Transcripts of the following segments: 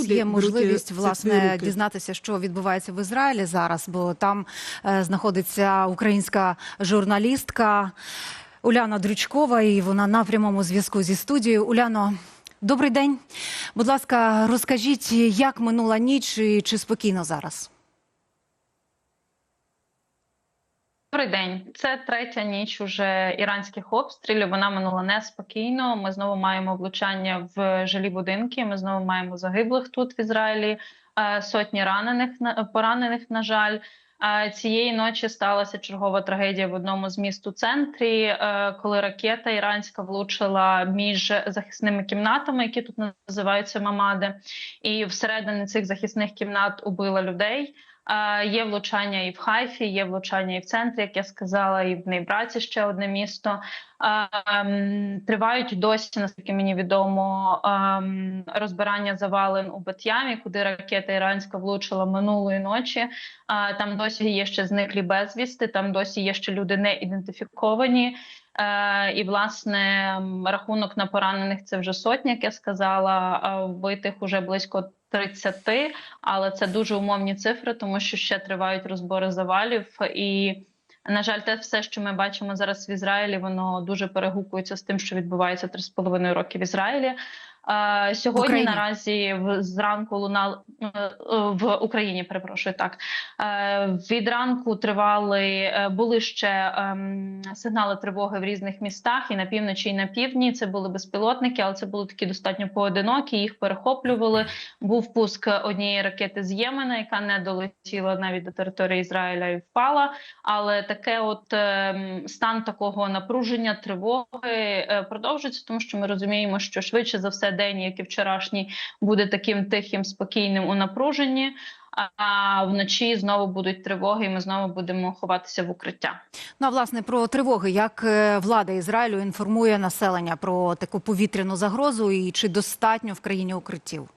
Є можливість власне дізнатися, що відбувається в Ізраїлі зараз, бо там е, знаходиться українська журналістка Уляна Дрючкова, і вона на прямому зв'язку зі студією. Уляно, добрий день. Будь ласка, розкажіть, як минула ніч і чи спокійно зараз? Добрий день. Це третя ніч уже іранських обстрілів. Вона минула неспокійно. Ми знову маємо влучання в жилі будинки. Ми знову маємо загиблих тут в Ізраїлі. е, Сотні ранених поранених. На жаль, Е, цієї ночі сталася чергова трагедія в одному з міст у центрі, е, коли ракета іранська влучила між захисними кімнатами, які тут називаються мамади, і всередині цих захисних кімнат убила людей. Є влучання і в Хайфі, є влучання і в центрі, як я сказала, і в Нейбраці ще одне місто. Ем, Тривають досі, наскільки мені відомо, ем, розбирання завалин у Бат'ямі, куди ракета іранська влучила минулої ночі. Там досі є ще зниклі безвісти, там досі є ще люди не ідентифіковані. Е, І власне рахунок на поранених це вже сотня, як я сказала. Вбитих уже близько 30, але це дуже умовні цифри, тому що ще тривають розбори завалів. І на жаль, те все, що ми бачимо зараз в Ізраїлі, воно дуже перегукується з тим, що відбувається 3,5 роки в Ізраїлі. Сьогодні Україні. наразі в зранку лунав е, е, в Україні. Перепрошую так. Е, Від ранку тривали були ще ем, сигнали тривоги в різних містах і на півночі, і на півдні. Це були безпілотники, але це були такі достатньо поодинокі. Їх перехоплювали. Був пуск однієї ракети з Ємена, яка не долетіла навіть до території Ізраїля і впала. Але таке, от ем, стан такого напруження, тривоги продовжується, тому що ми розуміємо, що швидше за все день, як і вчорашній, буде таким тихим, спокійним у напруженні. А вночі знову будуть тривоги, і ми знову будемо ховатися в укриття. Ну а власне про тривоги, як е, влада Ізраїлю інформує населення про таку повітряну загрозу, і чи достатньо в країні укриттів?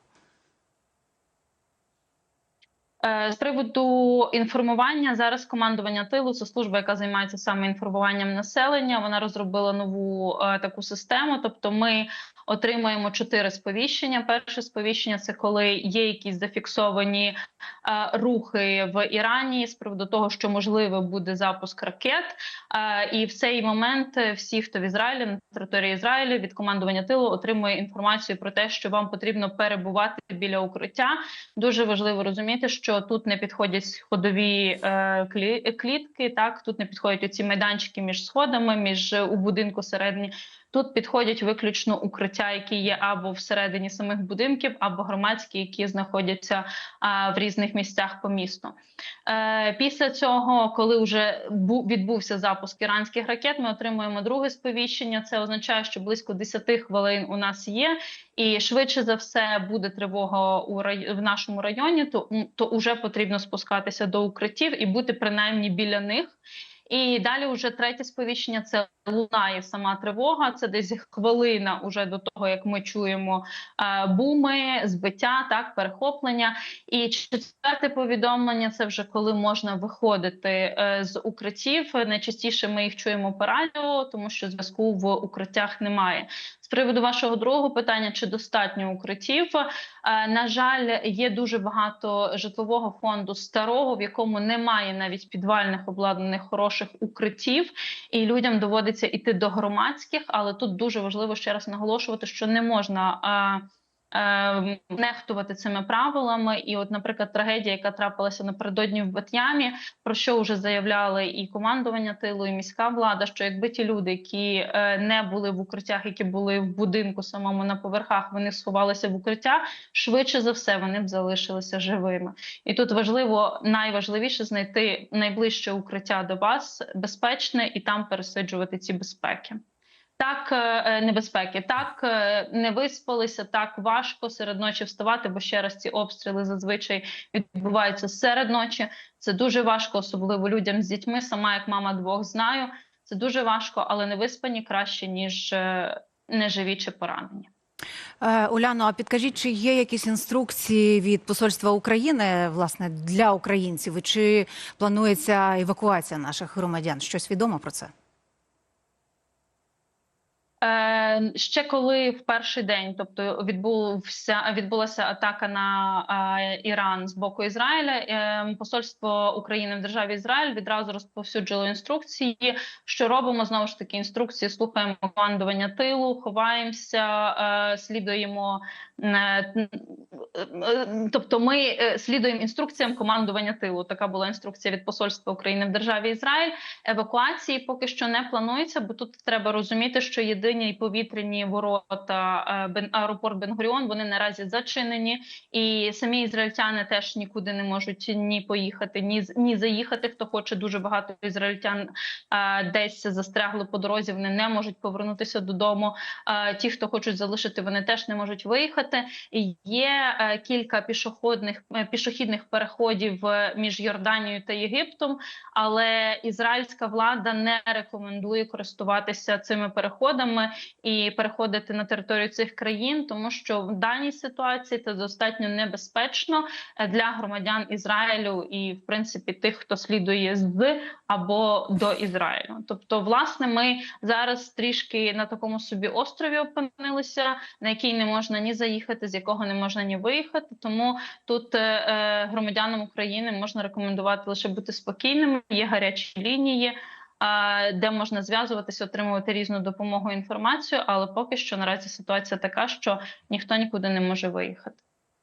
Е, З приводу інформування зараз командування тилу це служба, яка займається саме інформуванням населення. Вона розробила нову е, таку систему. Тобто, ми отримуємо чотири сповіщення. Перше сповіщення це коли є якісь зафіксовані е, рухи в Ірані з приводу того, що можливо буде запуск ракет. Е, і в цей момент всі, хто в Ізраїлі на території Ізраїлю від командування тилу отримує інформацію про те, що вам потрібно перебувати біля укриття. Дуже важливо розуміти, що тут не підходять сходові е, клітки. Так тут не підходять ці майданчики між сходами, між е, у будинку середні. Тут підходять виключно укриття, які є або всередині самих будинків, або громадські, які знаходяться в різних місцях по місту. Е, після цього, коли вже бу- відбувся запуск іранських ракет, ми отримуємо друге сповіщення. Це означає, що близько 10 хвилин у нас є, і швидше за все буде тривога у рай... в нашому районі. То, то вже потрібно спускатися до укриттів і бути принаймні біля них. І далі вже третє сповіщення це лунає сама тривога. Це десь хвилина уже до того, як ми чуємо е, буми, збиття, так перехоплення. І четверте повідомлення це вже коли можна виходити е, з укриттів. Найчастіше ми їх чуємо по радіо, тому що зв'язку в укриттях немає. З приводу вашого другого питання, чи достатньо укриттів? Е, На жаль, є дуже багато житлового фонду старого, в якому немає навіть підвальних обладнаних хороших укриттів, і людям доводиться іти до громадських. Але тут дуже важливо ще раз наголошувати, що не можна. Е, Нехтувати цими правилами, і, от, наприклад, трагедія, яка трапилася напередодні в Бат'ямі, про що вже заявляли і командування тилу, і міська влада, що якби ті люди, які е, не були в укриттях, які були в будинку самому на поверхах, вони сховалися в укриття, швидше за все вони б залишилися живими. І тут важливо найважливіше знайти найближче укриття до вас, безпечне, і там пересиджувати ці безпеки. Так, е, небезпеки, так е, не виспалися, так важко серед ночі вставати, бо ще раз ці обстріли зазвичай відбуваються серед ночі. Це дуже важко, особливо людям з дітьми. Сама як мама двох знаю. Це дуже важко, але не виспані краще ніж е, неживі чи поранені. Е, Уляно, а підкажіть, чи є якісь інструкції від посольства України власне для українців? Чи планується евакуація наших громадян? Щось відомо про це? Е, ще коли в перший день, тобто відбувся відбулася атака на е, Іран з боку Ізраїля, е, посольство України в державі Ізраїль відразу розповсюджило інструкції. Що робимо знову ж таки інструкції? Слухаємо командування тилу, ховаємося, слідуємо. Е, е, Тобто, ми е, слідуємо інструкціям командування тилу. Така була інструкція від посольства України в державі Ізраїль. Евакуації поки що не планується, бо тут треба розуміти, що єдині повітряні ворота е, аеропорт Бенгуріон вони наразі зачинені, і самі ізраїльтяни теж нікуди не можуть ні поїхати, ні ні заїхати. Хто хоче, дуже багато ізраїльтян е, десь застрягли по дорозі. Вони не можуть повернутися додому. Е, Ті, хто хочуть залишити, вони теж не можуть виїхати. І є е, кілька пішохідних е, пішохідних переходів е, між Йорданією та Єгиптом, але ізраїльська влада не рекомендує користуватися цими переходами і переходити на територію цих країн, тому що в даній ситуації це достатньо небезпечно для громадян Ізраїлю і, в принципі, тих, хто слідує з або до Ізраїлю. Тобто, власне, ми зараз трішки на такому собі острові опинилися, на який не можна ні заїхати, з якого не можна ні виїхати. Тому тут е, е, громадянам України можна рекомендувати лише бути спокійними. Є гарячі лінії. а, Де можна зв'язуватися, отримувати різну допомогу інформацію, але поки що наразі ситуація така, що ніхто нікуди не може виїхати.